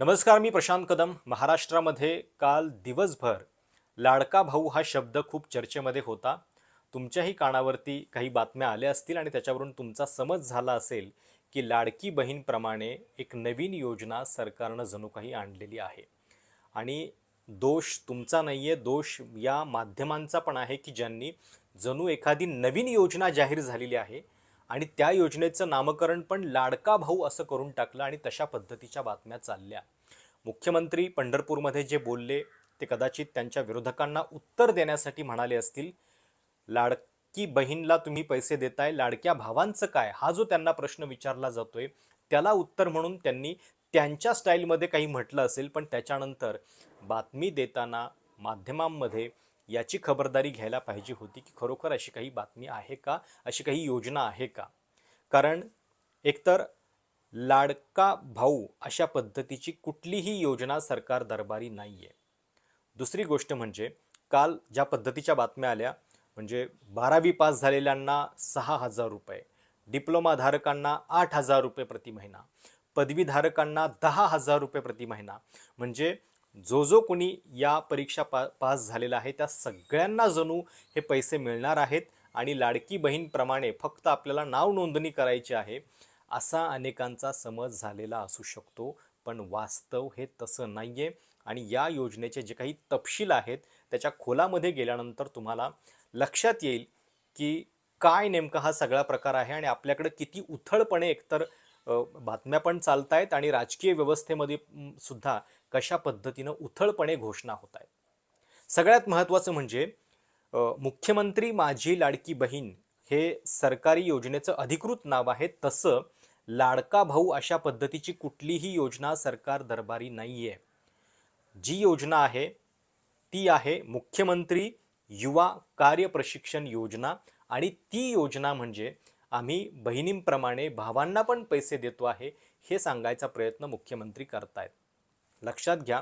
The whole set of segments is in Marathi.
नमस्कार मी प्रशांत कदम. महाराष्ट्रामध्ये काल दिवसभर लाडका भाऊ हा शब्द खूप चर्चेमध्ये होता. तुमच्याही कानावरती काही बातम्या आल्या असतील आणि त्याच्यावरून तुमचा समज झाला असेल की लाडकी बहीणप्रमाणे एक नवीन योजना सरकारनं जणू काही आणलेली आहे. आणि दोष तुमचा नाही आहे दोष या माध्यमांचा पण आहे की ज्यांनी जणू एखादी नवीन योजना जाहीर झालेली आहे. आणि त्या योजनेचं नामकरण पण लाडका भाऊ असं करून टाकलं आणि तशा पद्धतीच्या बातम्या चालल्या. मुख्यमंत्री पंढरपूरमध्ये जे बोलले ते कदाचित त्यांच्या विरोधकांना उत्तर देण्यासाठी म्हणाले असतील. लाडकी बहीणला तुम्ही पैसे देताय लाडक्या भावांचं काय? हा जो त्यांना प्रश्न विचारला जातोय त्याला उत्तर म्हणून त्यांनी त्यांच्या स्टाईलमध्ये काही म्हटलं असेल पण त्याच्यानंतर बातमी देताना माध्यमांमध्ये याची खबरदारी घ्यायला पाहिजे होती की खरोखर अशी काही बातमी आहे का? अशी काही योजना आहे का? कारण एकतर लाडका भाऊ अशा पद्धतीची कुठलीही योजना सरकार दरबारी नाही आहे दुसरी गोष्ट म्हणजे काल ज्या पद्धतीच्या बातम्या आल्या म्हणजे बारावी पास झालेल्यांना सहा हजार रुपये डिप्लोमाधारकांना आठ हजार रुपये प्रति महिना पदवीधारकांना दहा हजार रुपये प्रति महिना म्हणजे जो जो कोणी या परीक्षा पा पास झालेला आहे त्या सगळ्यांना जणू हे पैसे मिळणार आहेत आणि लाडकी बहीणप्रमाणे फक्त आपल्याला नाव नोंदणी करायची आहे असा अनेकांचा समज झालेला असू शकतो. पण वास्तव हे तसं नाही आहे आणि या योजनेचे जे काही तपशील आहेत त्याच्या खोलामध्ये गेल्यानंतर तुम्हाला लक्षात येईल की काय नेमका हा सगळा प्रकार आहे आणि आपल्याकडे किती उथळपणे एकतर बातम्या पण चालत आहेत आणि राजकीय व्यवस्थेमध्ये सुद्धा कशा पद्धतीनं उथळपणे घोषणा होत आहेत सगळ्यात महत्त्वाचं म्हणजे मुख्यमंत्री माझी लाडकी बहीण हे सरकारी योजनेचं अधिकृत नाव आहे तसं लाडका भाऊ अशा पद्धतीची कुठलीही योजना सरकार दरबारी नाही आहे जी योजना आहे ती आहे मुख्यमंत्री युवा कार्य प्रशिक्षण योजना आणि ती योजना म्हणजे आम्ही बहिणींप्रमाणे भावांना पण पैसे देतो आहे हे सांगायचा प्रयत्न मुख्यमंत्री करतायत. लक्षात घ्या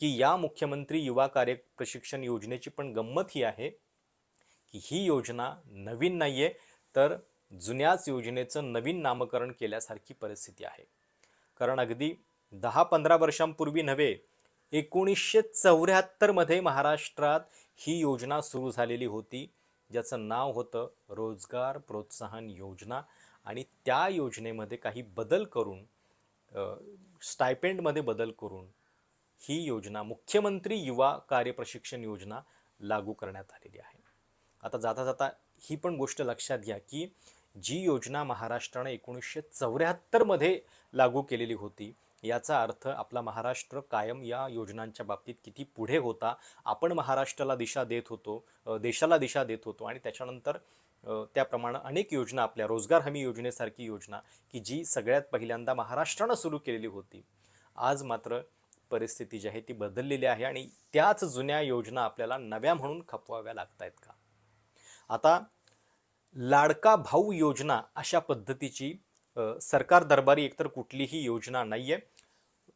की या मुख्यमंत्री युवा कार्य प्रशिक्षण योजनेची पण गंमत ही आहे की ही योजना नवीन नाही आहे तर जुन्याच योजनेचं नवीन नामकरण केल्यासारखी परिस्थिती आहे. कारण अगदी दहा पंधरा वर्षांपूर्वी नव्हे एकोणीसशे चौऱ्याहत्तरमध्ये महाराष्ट्रात ही योजना सुरू झालेली होती. ज्याचं नाव होतं रोजगार प्रोत्साहन योजना. आणि त्या योजनेमध्ये काही बदल करून स्टायपेंडमध्ये बदल करून ही योजना मुख्यमंत्री युवा कार्य प्रशिक्षण योजना लागू करण्यात आलेली आहे. आता जाता जाता ही पण गोष्ट लक्षात घ्या की जी योजना महाराष्ट्रानं एकोणीसशे चौऱ्याहत्तरमध्ये लागू केलेली होती याचा अर्थ आपला महाराष्ट्र कायम या योजनांच्या बाबतीत किती पुढे होता आपण महाराष्ट्राला दिशा देत होतो देशाला दिशा देत होतो आणि त्याच्यानंतर त्याप्रमाणे अनेक योजना आपल्या रोजगार हमी योजनेसारखी योजना की जी सगळ्यात पहिल्यांदा महाराष्ट्रानं सुरू केलेली होती. आज मात्र परिस्थिती जी आहे ती बदललेली आहे आणि त्याच जुन्या योजना आपल्याला नव्या म्हणून खपवाव्या लागत आहेत का? आता लाडका भाऊ योजना अशा पद्धतीची सरकार दरबारी एकतर कुठलीही योजना नाही आहे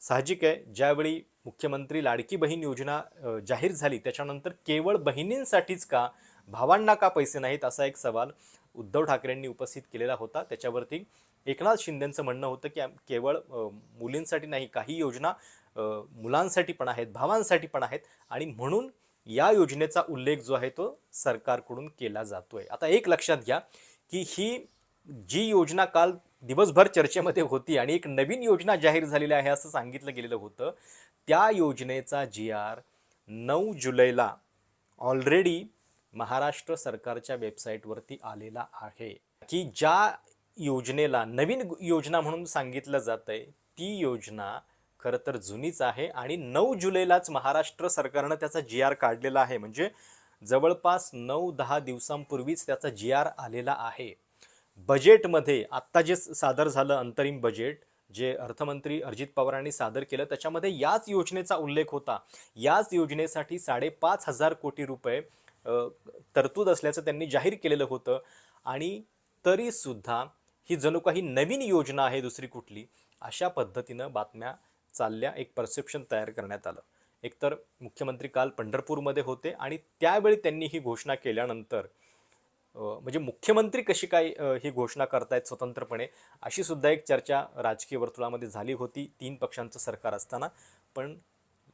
साहजिक आहे. ज्यावेळी मुख्यमंत्री लाडकी बहीण योजना जाहीर झाली त्याच्यानंतर केवळ बहिणींसाठीच का भावांना का पैसे नाहीत असा एक सवाल उद्धव ठाकरेंनी उपस्थित केलेला होता. त्याच्यावरती एकनाथ शिंदेंचं म्हणणं होतं की केवळ मुलींसाठी नाही काही योजना मुलांसाठी पण आहेत भावांसाठी पण आहेत आणि म्हणून या योजनेचा उल्लेख जो आहे तो सरकारकडून केला जातोय. आता एक लक्षात घ्या की ही जी योजना काल दिवसभर चर्चेमध्ये होती आणि एक नवीन योजना जाहीर झालेली आहे असं सांगितलं गेलेलं होतं त्या योजनेचा जी आर नऊ जुलैला ऑलरेडी महाराष्ट्र सरकारच्या वेबसाईटवरती आलेला आहे. की ज्या योजनेला नवीन योजना म्हणून सांगितलं जात आहे ती योजना खरं तर जुनीच आहे आणि नऊ जुलैलाच महाराष्ट्र सरकारनं त्याचा जी आर काढलेला आहे. म्हणजे जवळपास नऊ दहा दिवसांपूर्वीच त्याचा जी आर आलेला आहे. बजेटमध्ये आत्ता जे सादर झालं अंतरिम बजेट जे अर्थमंत्री अजित पवारांनी सादर केलं त्याच्यामध्ये याच योजनेचा उल्लेख होता. याच योजनेसाठी साडेपाच हजार कोटी रुपये तरतूद असल्याचं त्यांनी जाहीर केलेलं होतं. आणि तरीसुद्धा ही जणू काही नवीन योजना आहे दुसरी कुठली अशा पद्धतीनं बातम्या चालल्या एक परसेप्शन तयार करण्यात आलं. एकतर मुख्यमंत्री काल पंढरपूरमध्ये होते आणि त्यावेळी त्यांनी ही घोषणा केल्यानंतर म्हणजे मुख्यमंत्री कशी काय ही घोषणा करतायत स्वतंत्रपणे अशी सुद्धा एक चर्चा राजकीय वर्तुळामध्ये झाली होती तीन पक्षांचं सरकार असताना. पण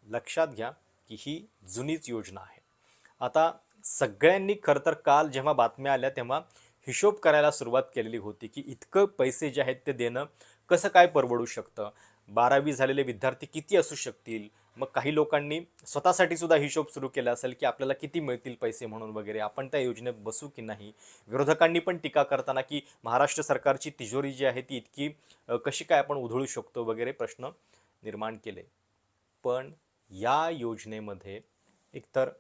लक्षात घ्या की ही जुनीच योजना आहे. आता सगळ्यांनी खरं तर काल जेव्हा बातम्या आल्या तेव्हा हिशोब करायला सुरुवात केलेली होती की इतकं पैसे जे आहेत ते देणं कसं काय परवडू शकतं? बारावी झालेले विद्यार्थी किती असू शकतील? मग काही लोकांनी स्वतःसाठी सुद्धा हिशोब सुरू केला असेल की आपल्याला किती मिळतील पैसे म्हणून वगैरे आपण त्या योजनेत बसू की नाही? विरोधकांनी पण टीका करताना की महाराष्ट्र सरकारची तिजोरी जी आहे ती इतकी कशी काय आपण उधळू शकतो वगैरे प्रश्न निर्माण केले. पण या योजनेमध्ये एकतर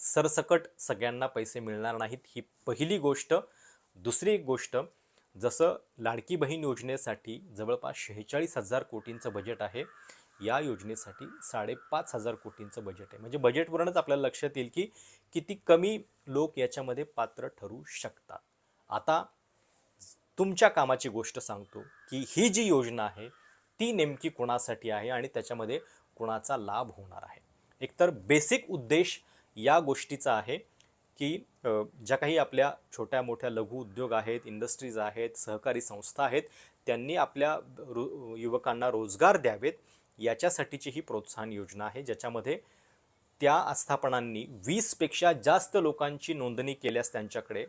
सरसकट सगळ्यांना पैसे मिळणार नाहीत ही पहिली गोष्ट. दुसरी एक गोष्ट जसं लाडकी बहीण योजनेसाठी जवळपास शेहेचाळीस हजार कोटींचं बजेट आहे या योजनेसाठी साडेपाच हजार कोटींचं बजेट आहे. म्हणजे बजेटवरूनच आपल्याला लक्षात येईल की किती कमी लोक याच्यामध्ये पात्र ठरू शकतात. आता तुमच्या कामाची गोष्ट सांगतो की ही जी योजना आहे ती नेमकी कोणासाठी आहे आणि त्याच्यामध्ये कोणाचा लाभ होणार आहे. एकतर बेसिक उद्देश या गोष्टीचा आहे की ज्या काही आपल्या छोट्या मोठ्या लघु उद्योग आहेत इंडस्ट्रीज आहेत सहकारी संस्था आहेत त्यांनी आपल्या रो युवकांना रोजगार द्यावेत याच्यासाठीची ही प्रोत्साहन योजना आहे ज्याच्यामध्ये त्या आस्थापनांनी वीसपेक्षा जास्त लोकांची नोंदणी केल्यास त्यांच्याकडे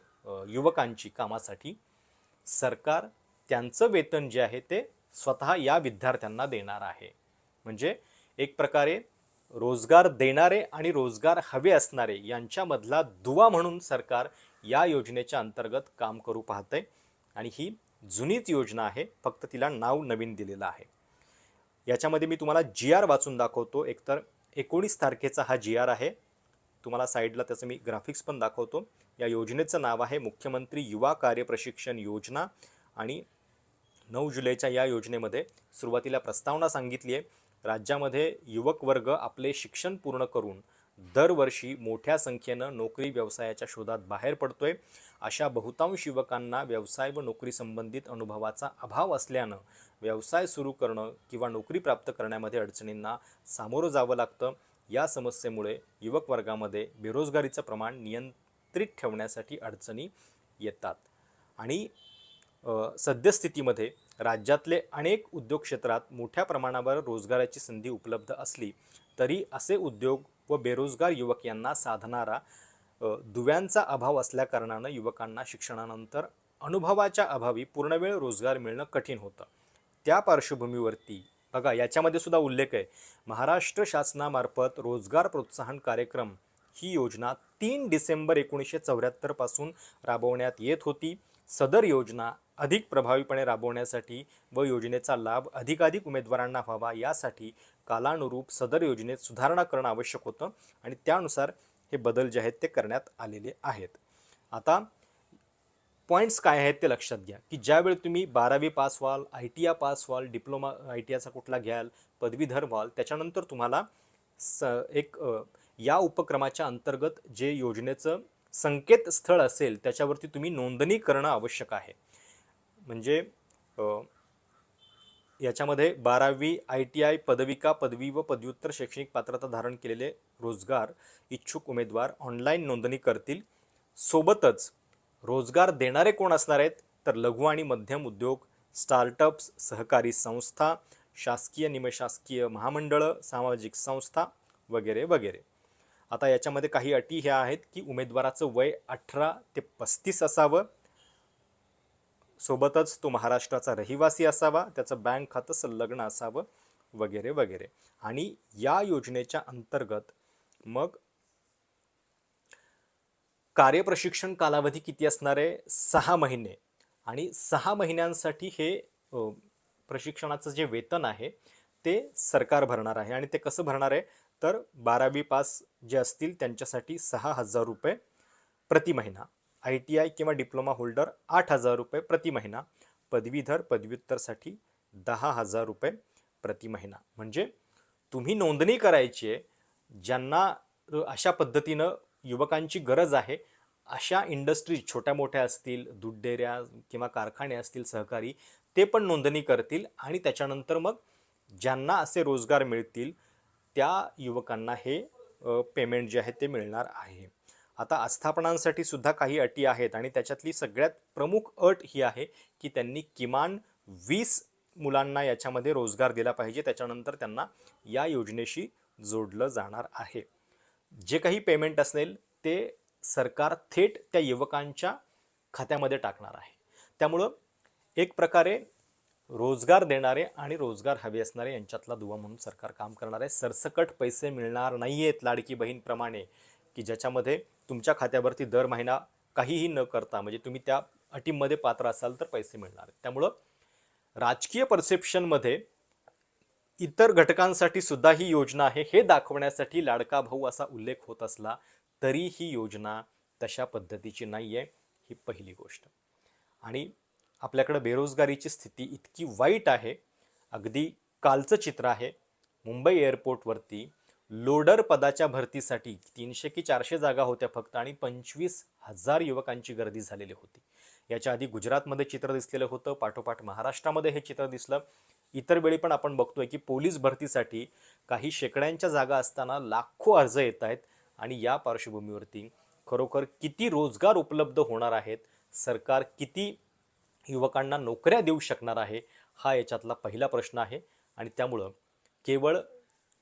युवकांची कामासाठी सरकार त्यांचं वेतन जे आहे ते स्वतः या विद्यार्थ्यांना देणार आहे. म्हणजे एक प्रकारे रोजगार देणारे आणि रोजगार हवे असणारे यांच्यामधला दुवा म्हणून सरकार या योजनेच्या अंतर्गत काम करू पाहते आणि ही जुनीच योजना आहे फक्त तिला नाव नवीन दिलेलं आहे. याच्यामध्ये मी तुम्हाला जी आर वाचून दाखवतो. एकतर एकोणीस तारखेचा हा जी आर आहे. तुम्हाला साईडला त्याचं मी ग्राफिक्स पण दाखवतो. या योजनेचं नाव आहे मुख्यमंत्री युवा कार्य प्रशिक्षण योजना आणि नऊ जुलैच्या या योजनेमध्ये सुरुवातीला प्रस्तावना सांगितली आहे. राज्यामध्ये युवक वर्ग आपले शिक्षण पूर्ण करून दरवर्षी मोठ्या संख्येनं नोकरी व्यवसायाच्या शोधात बाहेर पडतोय. अशा बहुतांश युवकांना व्यवसाय व नोकरी संबंधित अनुभवाचा अभाव असल्यानं व्यवसाय सुरू करणं किंवा नोकरी प्राप्त करण्यामध्ये अडचणींना सामोरं जावं लागतं. या समस्येमुळे युवक वर्गामध्ये बेरोजगारीचं प्रमाण नियंत्रित ठेवण्यासाठी अडचणी येतात. आणि सद्यस्थितीमध्ये राज्यातले अनेक उद्योग क्षेत्रात मोठ्या प्रमाणावर रोजगाराची संधी उपलब्ध असली तरी असे उद्योग व बेरोजगार युवक यांना साधणारा दुव्यांचा अभाव असल्याकारणानं युवकांना शिक्षणानंतर अनुभवाच्या अभावी पूर्णवेळ रोजगार मिळणं कठीण होतं. त्या पार्श्वभूमीवरती बघा याच्यामध्ये सुद्धा उल्लेख आहे. महाराष्ट्र शासनामार्फत रोजगार प्रोत्साहन कार्यक्रम ही योजना तीन डिसेंबर एकोणीसशे चौऱ्याहत्तरपासून राबवण्यात येत होती. सदर योजना अधिक प्रभावीपणे राबवण्यासाठी व योजनेचा लाभ अधिकाधिक उमेदवारांना व्हावा यासाठी कालानुरूप सदर योजनेत सुधारणा करणं आवश्यक होतं आणि त्यानुसार हे बदल जे आहेत ते करण्यात आलेले आहेत. आता पॉईंट्स काय आहेत ते लक्षात घ्या की ज्यावेळी तुम्ही बारावी पास व्हाल आय टी आय पास व्हाल डिप्लोमा आय टी आयचा कुठला घ्याल पदवीधर व्हाल त्याच्यानंतर तुम्हाला स एक या उपक्रमाच्या अंतर्गत जे योजनेचं संकेतस्थळ असेल त्याच्यावरती तुम्ही नोंदणी करणं आवश्यक आहे. म्हणजे याच्यामध्ये बारावी आय टी आय पदविका पदवी व पदव्युत्तर शैक्षणिक पात्रता धारण केलेले रोजगार इच्छुक उमेदवार ऑनलाईन नोंदणी करतील. सोबतच रोजगार देणारे कोण असणार आहेत? तर लघु आणि मध्यम उद्योग स्टार्टअप्स सहकारी संस्था शासकीय निमशासकीय महामंडळं सामाजिक संस्था वगैरे वगैरे. आता याच्यामध्ये काही अटी ह्या आहेत की उमेदवाराचं वय अठरा ते पस्तीस असावं. सोबतच तो महाराष्ट्राचा रहिवासी असावा त्याचं बँक खातं संलग्न असावं वगैरे वगैरे. आणि या योजनेच्या अंतर्गत मग कार्यप्रशिक्षण कालावधी किती असणार आहे? सहा महिने. आणि सहा महिन्यांसाठी हे प्रशिक्षणाचं जे वेतन आहे ते सरकार भरणार आहे. आणि ते कसं भरणार आहे? तर बारावी पास जे असतील त्यांच्यासाठी सहा हजार रुपये प्रति महिना. आय टी आय किंवा डिप्लोमा होल्डर आठ हजार रुपये प्रति महिना. पदवीधर पदव्युत्तरसाठी दहा हजार रुपये प्रति महिना. म्हणजे तुम्ही नोंदणी करायची आहे ज्यांना अशा पद्धतीनं युवकांची गरज आहे अशा इंडस्ट्रीज छोट्या मोठ्या असतील दूध डेऱ्या किंवा कारखाने असतील सहकारी ते पण नोंदणी करतील आणि त्याच्यानंतर मग ज्यांना असे रोजगार मिळतील त्या युवकांना हे पेमेंट जे आहे ते मिळणार आहे. आता आस्थापनांसाठी सुद्धा काही अटी आहेत आणि त्याच्यातली सगळ्यात प्रमुख अट ही आहे की त्यांनी किमान वीस मुलांना याच्यामध्ये रोजगार दिला पाहिजे त्याच्यानंतर त्यांना या योजनेशी जोडलं जाणार आहे. जे काही पेमेंट असेल ते सरकार थेट त्या युवकांच्या खात्यामध्ये टाकणार आहे. त्यामुळं एक प्रकारे रोजगार देणारे आणि रोजगार हवे असणारे यांच्यातला दुवा म्हणून सरकार काम करणार आहे. सरसकट पैसे मिळणार नाही आहेत लाडकी बहीणप्रमाणे की ज्याच्यामध्ये तुमच्या खात्यावरती दर महिना काहीही न करता म्हणजे तुम्ही त्या अटीमध्ये पात्र असाल तर पैसे मिळणार आहेत. त्यामुळं राजकीय परसेप्शनमध्ये इतर घटकांसाठी सुद्धा ही योजना आहे. हे दाखवण्यासाठी लाडका भाऊ असा उल्लेख होत असला तरी ही योजना तशा पद्धतीची नाही आहे ही पहिली गोष्ट. आणि आपल्याकडं बेरोजगारीची स्थिती इतकी वाईट आहे. अगदी कालचं चित्र आहे. मुंबई एअरपोर्टवरती लोडर पदाच्या भरतीसाठी तीनशे की चारशे जागा होत्या फक्त आणि पंचवीस हजार युवकांची गर्दी झालेली होती. याच्या आधी गुजरातमध्ये चित्र दिसलेलं होतं. पाठोपाठ महाराष्ट्रामध्ये हे चित्र दिसलं. इतर वेळी पण आपण बघतोय की पोलीस भरतीसाठी काही शेकड्यांच्या जागा असताना लाखो अर्ज येत आहेत आणि या पार्श्वभूमीवरती खरोखर किती रोजगार उपलब्ध होणार आहेत? सरकार किती युवकांना नोकऱ्या देऊ शकणार आहे हा याच्यातला पहिला प्रश्न आहे. आणि त्यामुळं केवळ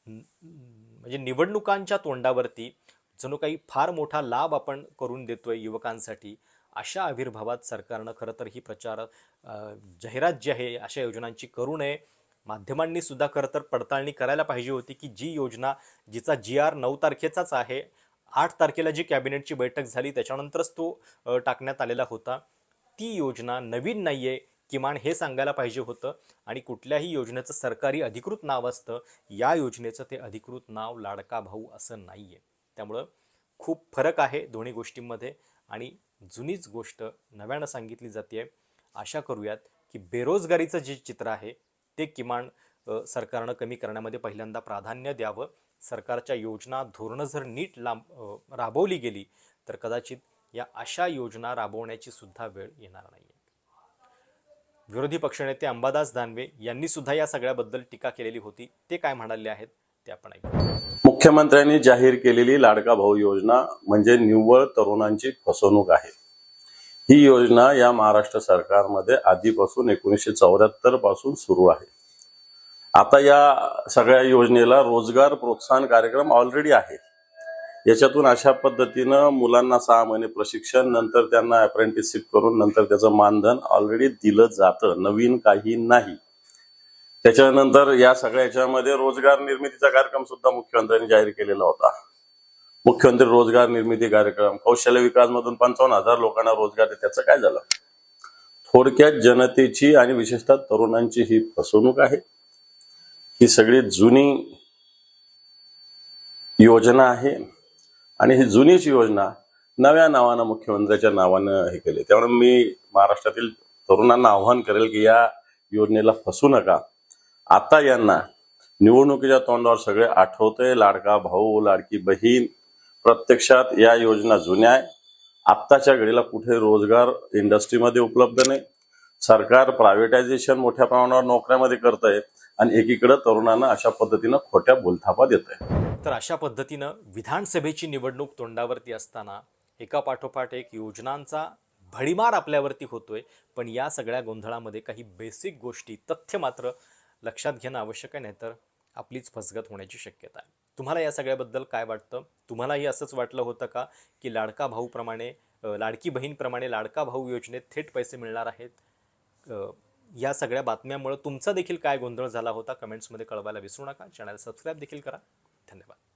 म्हणजे निवडणुकांच्या तोंडावरती जणू काही फार मोठा लाभ आपण करून देतोय युवकांसाठी अशा आविर्भावात सरकारनं खरं तर ही प्रचार जाहिरात जी आहे अशा योजनांची करू नये. माध्यमांनी सुद्धा खरं तर पडताळणी करायला पाहिजे होती की जी योजना जिचा जी आर नऊ तारखेचाच आहे आठ तारखेला जी कॅबिनेटची बैठक झाली त्याच्यानंतरच तो टाकण्यात आलेला होता. ती योजना नवीन नाही आहे किमान हे सांगायला पाहिजे होतं. आणि कुठल्याही योजनेचं सरकारी अधिकृत नाव असतं या योजनेचं ते अधिकृत नाव लाडका भाऊ असं नाही आहे त्यामुळं खूप फरक आहे दोन्ही गोष्टींमध्ये. आणि जुनीच गोष्ट नव्यानं सांगितली जाते आशा करूयात की बेरोजगारीचं जे चित्र आहे ते किमान सरकारनं कमी करण्यामध्ये पहिल्यांदा प्राधान्य द्यावं. सरकारच्या योजना धोरणं जर नीट लांब राबवली गेली तर कदाचित या अशा योजना राबवण्याची सुद्धा वेळ येणार नाही विरोधी पक्षनेते अंबादास दानवे यांनी सुद्धा या सगळ्याबद्दल टीका केलेली होती. ते काय म्हणाले आहेत ते आपण ऐकू. मुख्यमंत्र्यांनी जाहीर केलेली लाडका भाऊ योजना म्हणजे निव्वळ तरुणांची फसवणूक आहे. ही योजना या महाराष्ट्र सरकारमध्ये आधीपासून एकोणीसशे चौऱ्याहत्तरपासून सुरू आहे. आता या सगळ्या योजनेला रोजगार प्रोत्साहन कार्यक्रम ऑलरेडी आहे याच्यातून अशा पद्धतीनं मुलांना सहा महिने प्रशिक्षण नंतर त्यांना अप्रेंटिसशिप करून नंतर त्याचं मानधन ऑलरेडी दिलं जातं नवीन काही नाही. त्याच्यानंतर या सगळ्या याच्यामध्ये रोजगार निर्मितीचा कार्यक्रम सुद्धा मुख्यमंत्र्यांनी जाहीर केलेला होता. मुख्यमंत्री रोजगार निर्मिती कार्यक्रम कौशल्य विकास मधून पंचावन्न हजार लोकांना रोजगार त्याचं काय झालं? थोडक्यात जनतेची आणि विशेषतः तरुणांची ही फसवणूक आहे. ही सगळी जुनी योजना आहे. आणि ही जुनीच योजना नव्या नावानं मुख्यमंत्र्याच्या नावानं हे केले. त्यामुळे मी महाराष्ट्रातील तरुणांना आव्हान करेल की या योजनेला फसू नका. आता यांना निवडणुकीच्या तोंडावर सगळे आठवतंय लाडका भाऊ लाडकी बहीण प्रत्यक्षात या योजना जुन्या आहे. आत्ताच्या घडीला कुठे रोजगार इंडस्ट्रीमध्ये उपलब्ध नाही. सरकार प्रायव्हेटायझेशन मोठ्या प्रमाणावर नोकऱ्यामध्ये करत आहे आणि एकीकडे तरुणांना अशा पद्धतीनं खोट्या बोलथापा देत आहे तर अशा पद्धतीनं विधानसभेची निवडणूक तोंडावरती असताना एका पाठोपाठ एक योजनांचा भडीमार आपल्यावरती होतोय पण या सगळ्या गोंधळामध्ये काही बेसिक गोष्टी तथ्य मात्र लक्षात घेणं आवश्यक आहे नाहीतर आपलीच फसगत होण्याची शक्यता आहे. तुम्हाला या सगळ्याबद्दल काय वाटतं? तुम्हालाही असंच वाटलं होतं का की लाडका भाऊप्रमाणे लाडकी बहीणप्रमाणे लाडका भाऊ योजनेत थेट पैसे मिळणार आहेत? या सगळ्या बातम्यांमुळे तुमचा देखील काय गोंधळ झाला होता? कमेंट्समध्ये कळवायला विसरू नका. चॅनल सबस्क्राईब देखील करा. धन्यवाद